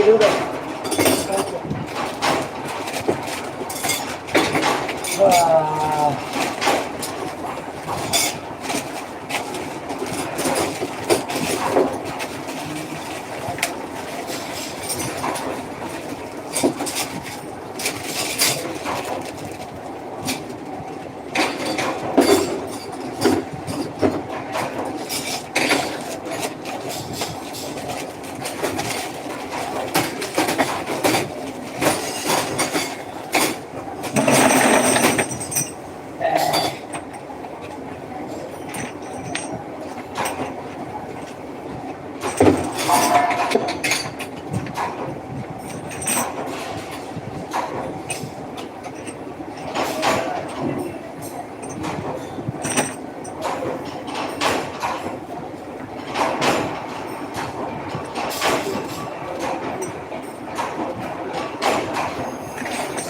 muy duro.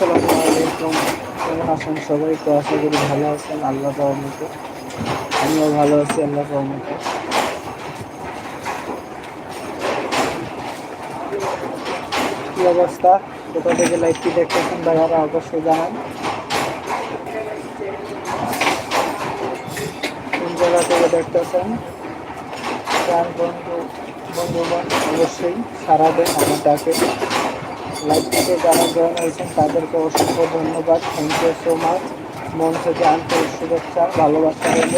কেমন আছেন সবাই? তো আশা করি ভালো আছেন। আল্লাহ রহমতে। আমিও ভালো আছি, আল্লাহ রহমতে। কি অবস্থা? কোথা থেকে লাইভটি দেখতেছেন? দাদারা অবশ্যই জানান। কোন জায়গা থেকে দেখতেছেন? বন্ধু বন্ধুগণ, অবশ্যই সারা দেন আমার ডাকে লাইভটিতে যারা জয়েন হয়েছেন, তাদেরকে অসংখ্য ধন্যবাদ। থ্যাংক ইউ সো মাচ মন থেকে আন্তরিক শুভেচ্ছা, ভালোবাসা রইল।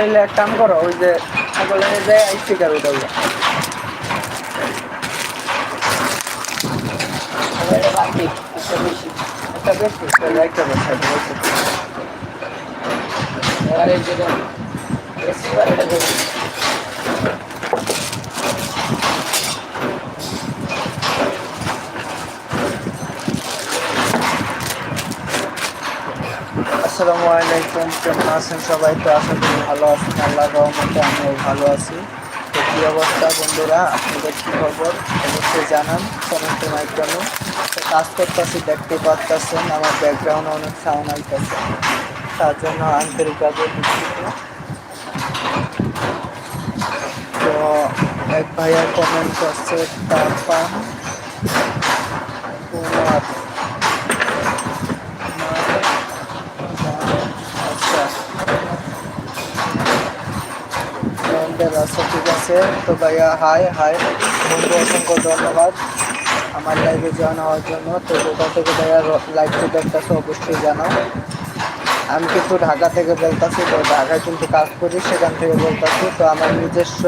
চাইলে এক কাম করো, ওই যে সকলে যে এটা বাকি একটা বেশি একটা বেশি, তাহলে একটা বেশি আসসালামু আলাইকুম, কেমন আছেন সবাই? তো আশা করি ভালো আছেন। আল্লাহ রহমতে আমিও ভালো আছি। তো কী অবস্থা বন্ধুরা? আপনাদের কী খবর? অবশ্যই জানান কমেন্টের মাধ্যমে তো কাজ করতেছি, দেখতে পাচ্ছেন আমার ব্যাকগ্রাউন্ডে অনেক সাউন্ড আইতেছে। তার জন্য আন্তরিকভাবে দুঃখিত। তো এক ভাইয়া কমেন্ট করছে তারপর আছে। তো ভাইয়া হাই হাই বন্ধু, অসংখ্য ধন্যবাদ আমার লাইভে জয়েন হওয়ার জন্য। তো কোথা থেকে ভাইয়া লাইভটি দেখতেছে অবশ্যই জানাও। আমি কিন্তু ঢাকা থেকে বলতাছি, তো ঢাকায় কিন্তু কাজ করি, সেখান থেকে বলতাছি। তো আমার নিজস্ব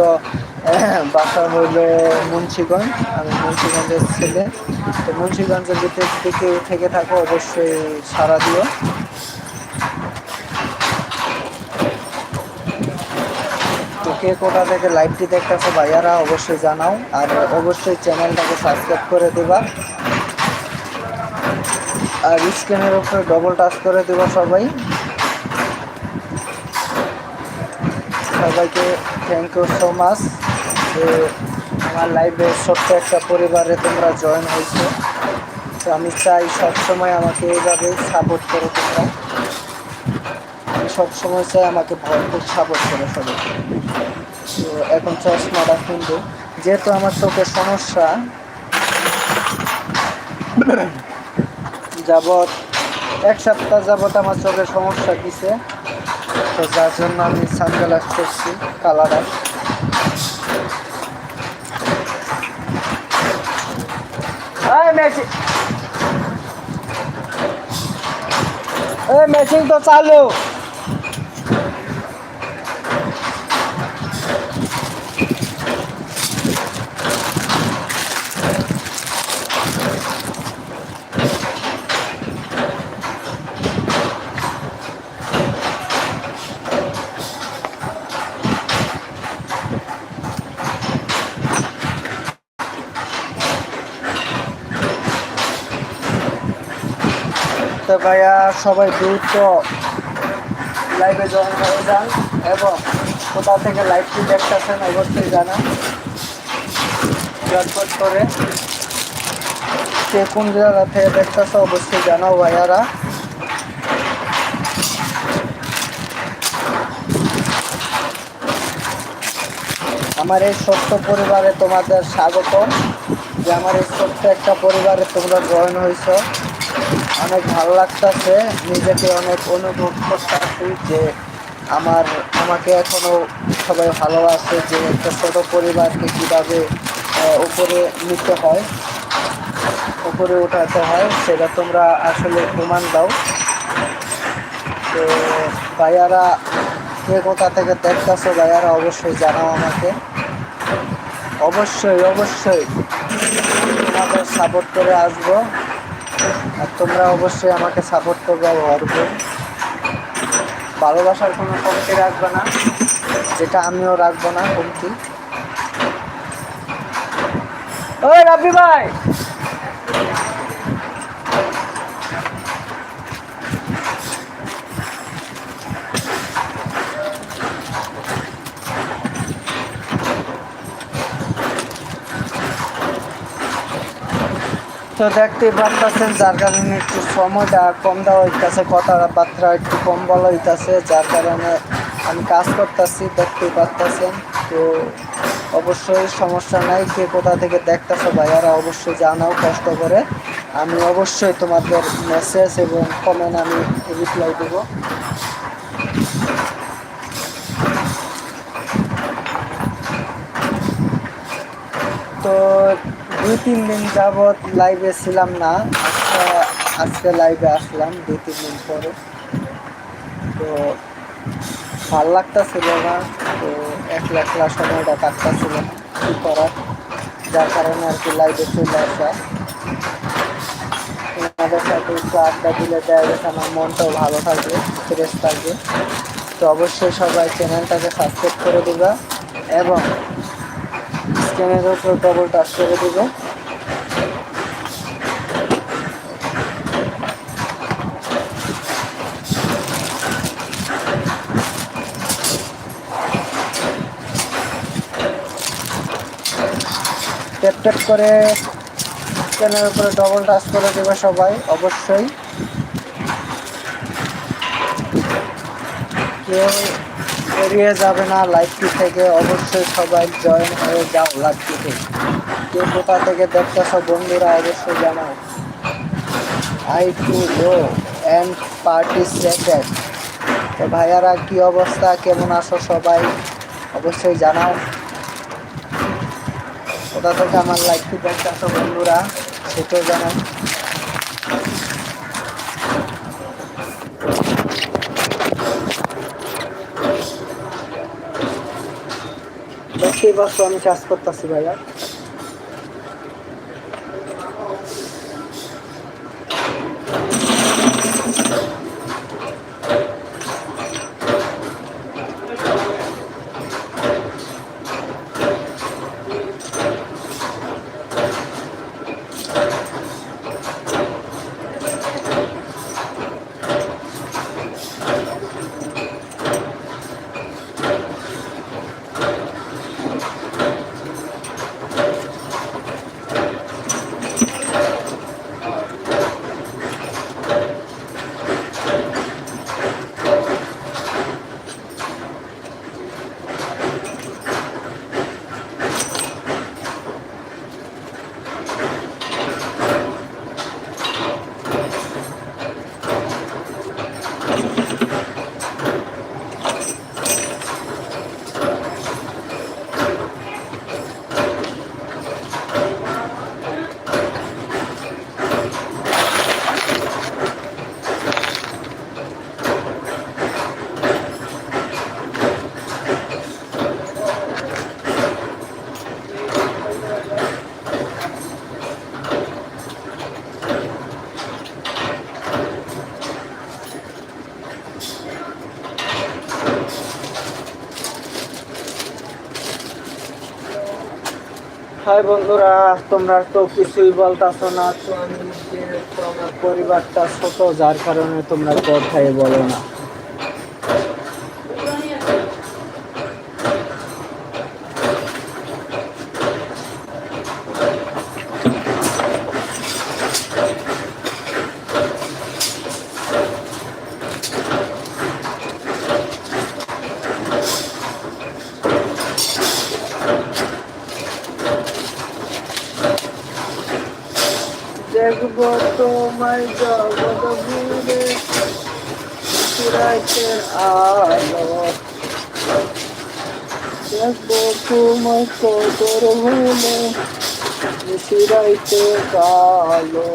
বাসা হলো মুন্সিগঞ্জ। আমি মুন্সিগঞ্জের ছেলে। তো মুন্সিগঞ্জের ভিতর দিকে থেকে থাকো, অবশ্যই সারা দিও। কে কোথা থেকে লাইভটি দেখতেছো ভাইয়ারা অবশ্যই জানাও। আর অবশ্যই চ্যানেলটাকে সাবস্ক্রাইব করে দিবা। আর স্ক্রিনের উপরে ডবল টাচ করে দিবা সবাই। সবাইকে থ্যাংক ইউ সো মাচ যে আমার লাইভে ছোট্ট একটা পরিবারে তোমরা জয়েন হয়েছো। তো আমি চাই সবসময় আমাকে এইভাবে সাপোর্ট করো তোমরা। আমি সবসময় চাই আমাকে ভরপুর সাপোর্ট করো সবাই। এখন চশমাটা কিনবো যেহেতু আমার চোখের সমস্যা, যাবৎ এক সপ্তাহ যাবৎ আমার চোখের সমস্যা দিছে। তো যার জন্য আমি সানগ্লাস করছি কালার মেশিন তো চালু তো ভাইয়া সবাই দ্রুত লাইভে জয়েন হয়ে যান এবং কোথা থেকে লাইভটি দেখতেছেন অবশ্যই জানান। ঝটপট করে কে কোন জায়গা থেকে দেখতেছে অবশ্যই জানাও ভাইয়ারা। আমার এই ছোট্ট পরিবারে তোমাদের স্বাগত যে আমার এই ছোট্ট একটা পরিবারে তোমরা জয়েন হয়েছো। অনেক ভালো লাগতেছে, নিজেকে অনেক অনুভব করতেছি যে আমার, আমাকে এখনও সবাই ভালোবাসে যে একটা ছোট পরিবারকে কীভাবে উপরে নিতে হয়, উপরে উঠাতে হয়, সেটা তোমরা আসলে প্রমাণ দাও। তো ভাইয়ারা কে কোথা থেকে দেখতেছো, ভাইয়ারা অবশ্যই জানাও আমাকে। অবশ্যই অবশ্যই। তোমাদের সাপোর্ট করে আসব। আর তোমরা অবশ্যই আমাকে সাপোর্ট করবে ভরপুর ভালোবাসার কোনো কমতি রাখবে না, যেটা আমিও রাখব না কমতি। ওই রাব্বি ভাই! তো দেখতে পারতেছেন, যার কারণে একটু সময়টা কম দেওয়া হইতেছে, কথাবার্তা একটু কম বলা হইতেছে, যার কারণে আমি কাজ করতেছি, দেখতে পারতেছেন। তো অবশ্যই সমস্যা নাই, কে কোথা থেকে দেখতেছো ভাইয়ারা অবশ্যই জানাও, কষ্ট করে। আমি অবশ্যই তোমাদের মেসেজ এবং কমেন্ট আমি রিপ্লাই দেবো তো দুই, তিন দিন যাবৎ লাইভে ছিলাম না। আজকে আজকে লাইভে আসলাম দুই, তিন দিন পরে। তো ভালো লাগতেছিল না। তো একলা একলা সময়টা কাটতেছিল না। কী করার? যার কারণে আর কি লাইভে চলে আসা। তোমাদের সাথে একটু আড্ডা দিলে দেখা গেছে আমার মনটাও ভালো থাকবে ফ্রেশ থাকবে। তো অবশ্যই সবাই চ্যানেলটাকে সাবস্ক্রাইব করে দিবা এবং স্ক্রিনের উপর ডবল টাচ করে দিবে। ট্যাপ করে স্ক্যানের উপরে ডবল টাচ করে দেবে সবাই, অবশ্যই। কেউ এড়িয়ে যাবে না, লাইভটি থেকে অবশ্যই সবাই জয়েন হয়ে যাও লাইভটি থেকে কেউ কোথা থেকে দেখতেছ বন্ধুরা, অবশ্যই জানাও। I to low and party second তো ভাইয়ারা, কী অবস্থা? কেমন আছো সবাই? অবশ্যই জানাও। কোথা থেকে আমার লাইক ফিডব্যাক আছে বন্ধুরা, সেটাও জানান দেখতেই পাচ্ছ আমি চাষ করতেছি ভাইয়া হাই বন্ধুরা, তোমরা তো কিছুই বলতাছো না, তো আমি যেহেতু পরিবারটা ছোট, যার কারণে তোমরা কথাই বলো না। তোমায় জগৎ ঘুরে রাতের আলো দেখব তোমায় কদর হলে নিশিরাইতে কালো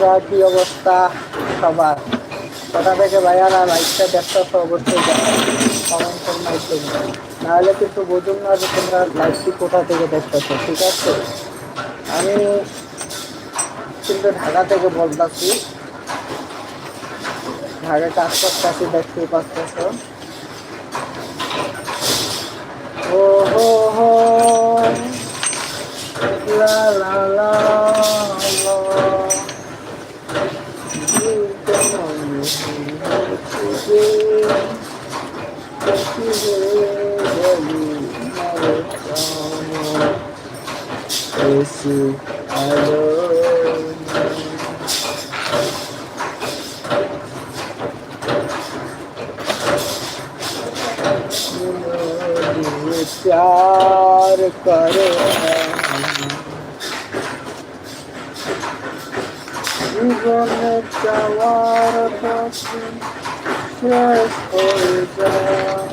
বন্ধুরা কি অবস্থা? সবার। কোথা থেকে ভাইয়ারা লাইভটা দেখতেছো অবশ্যই কমেন্টের মাধ্যমে নাহলে কিন্তু বুঝুন না যে তোমরা লাইভটি কোথা থেকে দেখতেছো, ঠিক আছে? আমি কিন্তু ঢাকা থেকে বলতেছি। ঢাকা কাজ করতেছি দেখতেই পাচ্ছ করো জীবনে যাওয়ার পথে শেষ হয়ে যায়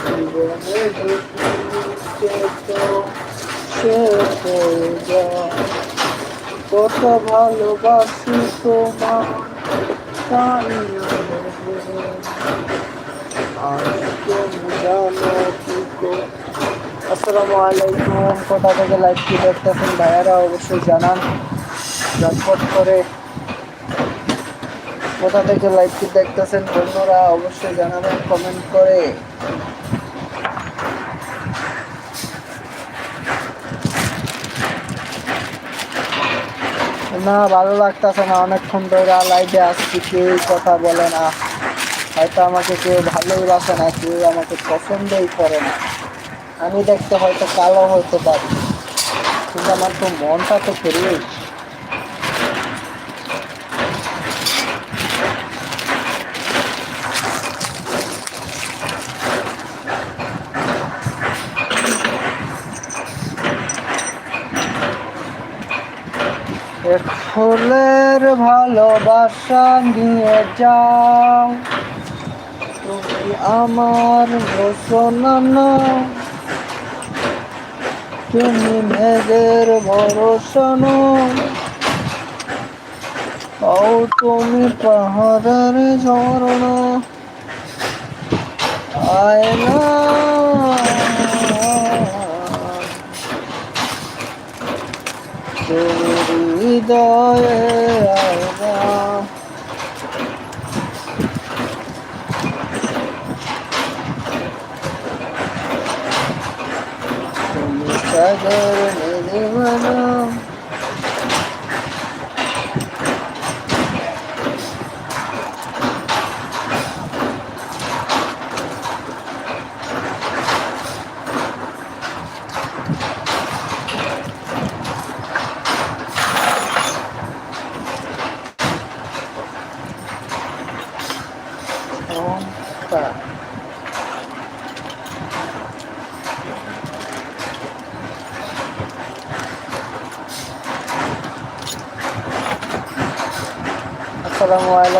জীবনে ঢুকিয়ে তো শেষ হয়ে যায় কত ভালোবাসি তোমার কানিয়ে আজ তো জানো আসসালামু আলাইকুম। কোথা থেকে লাইভ কি দেখতেছেন ভাইয়ারা, অবশ্যই জানান। ঝটপট করে কোথা থেকে লাইভ কি দেখতেছেন বন্ধুরা, অবশ্যই জানাবেন কমেন্ট করে। না, ভালো লাগতেছে না, অনেকক্ষণ ধরে লাইভে আসছি, কেউ কথা বলে না। হয়তো আমাকে কেউ ভালোই বাসে না, কেউ আমাকে পছন্দই করে না। আমি দেখতে হয়তো কালো হতে পারি। কিন্তু আমার তো মনটা তো ফেরিয়ে ফুলের ভালোবাসা নিয়ে যাও। তুমি আমার ঘোষণা নাও। তুমি মেঘের ভরসা নাও ও তুমি পাহাড়ের ঝরনা আয়না তুমি আয়না மரண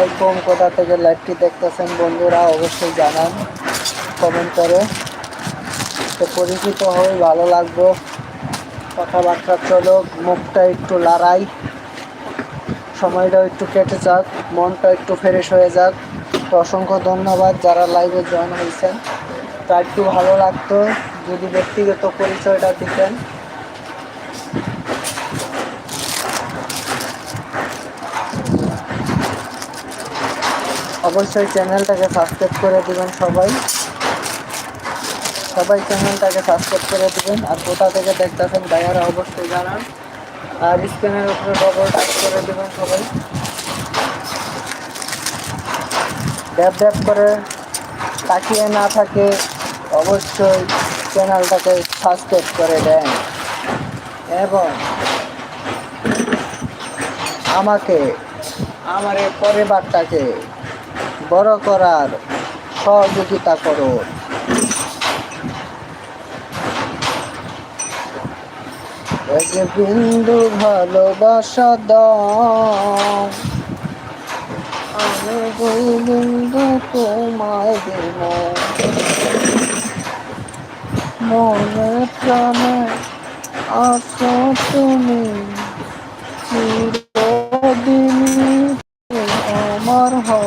আলাইকুম কোথা থেকে লাইভটি দেখতেছেন বন্ধুরা, অবশ্যই জানান কমেন্ট করে। তো পরিচিত হয়ে ভালো লাগবে। কথাবার্তা চলো, মুখটা একটু লড়াই। সময়টাও একটু কেটে যাক, মনটা একটু ফ্রেশ হয়ে যাক। তো অসংখ্য ধন্যবাদ যারা লাইভে জয়েন হয়েছেন। তা একটু ভালো লাগতো, যদি ব্যক্তিগত পরিচয়টা দিতেন। অবশ্যই চ্যানেলটাকে সাবস্ক্রাইব করে দিবেন সবাই। সবাই চ্যানেলটাকে সাবস্ক্রাইব করে দিবেন। আর কোথা থেকে দেখতেছেন ভাইয়ারা অবশ্যই জানান। আর স্ক্রিনের উপরে ডবল টাচ করে দিবেন সবাই। ড্যাব ড্যাব করে তাকিয়ে না থাকে, অবশ্যই চ্যানেলটাকে সাবস্ক্রাইব করে দেন। এবং আমাকে, আমার এই পরিবারটাকে বড় করার সহযোগিতা করুন এক বিন্দু ভালোবাসা দাও। আমি দুই বিন্দু তোমায় দিব। মনে প্রাণে আছো তুমি, চিরদিনই আমার হবে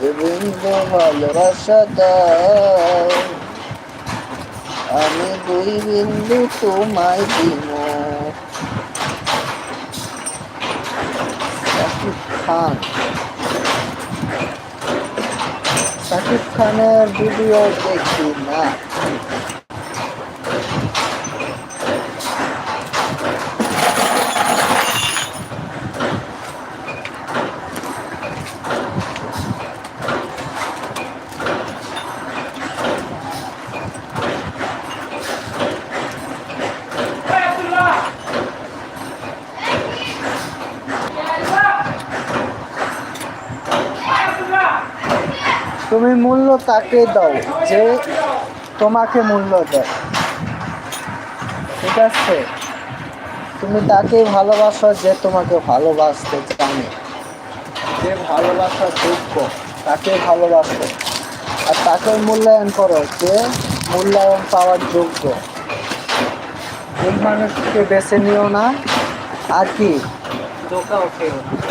এক বিন্দু ভালোবাসা দাও আমি দুই বিন্দু তোমায় দিব। শাকিব খান শাকিব খানের ভিডিও দেখি না তুমি মূল্য তাকে দাও, যে তোমাকে মূল্য দেয়। ঠিক আছে? তুমি তাকেই ভালোবাসো যে তোমাকে ভালোবাসতে জানে। যে ভালোবাসার যোগ্য, তাকে ভালোবাসো। আর তাকে মূল্যায়ন করো, যে মূল্যায়ন পাওয়ার যোগ্য। ভুল মানুষকে বেছে নিও না। আর কি? ধোকা ওঠেও না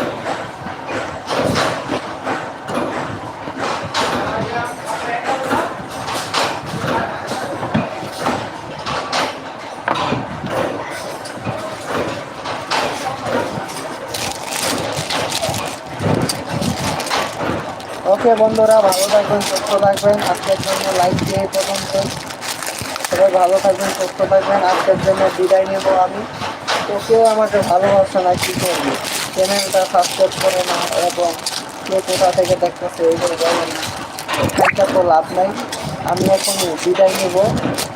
ওকে বন্ধুরা, ভালো থাকবেন, সুস্থ থাকবেন। আজকের জন্য লাইক দিয়ে পর্যন্ত সবাই ভালো থাকবেন, সুস্থ থাকবেন। আজকের জন্য বিদায় নেব আমি। তো কেউ আমাকে ভালোবাসে না কি করবে? চ্যানেলটা সাবস্ক্রাইব করে না এবং কে কোথা থেকে দেখতেছে এইগুলো বলেন না তো লাভ নাই। আমি এখন বিদায় নেব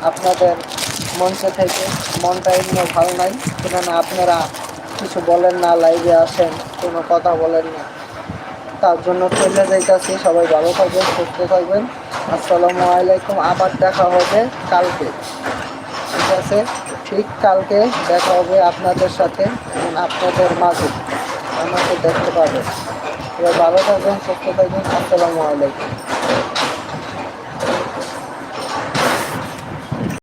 আপনাদের মঞ্চ থেকে। মনটা এমনি ভালো নাই। কেননা আপনারা কিছু বলেন না লাইভে আসেন, কোনো কথা বলেন না। তার জন্য চলে যাইতেছি। সবাই ভালো থাকবেন, সুস্থ থাকবেন। আসসালামু আলাইকুম। আবার দেখা হবে কালকে। ঠিক আছে? ঠিক কালকে দেখা হবে আপনাদের সাথে আপনাদের মাঝে। আমাকে দেখতে পাবেন। এবার ভালো থাকবেন, সুস্থ থাকবেন। আসসালামু আলাইকুম।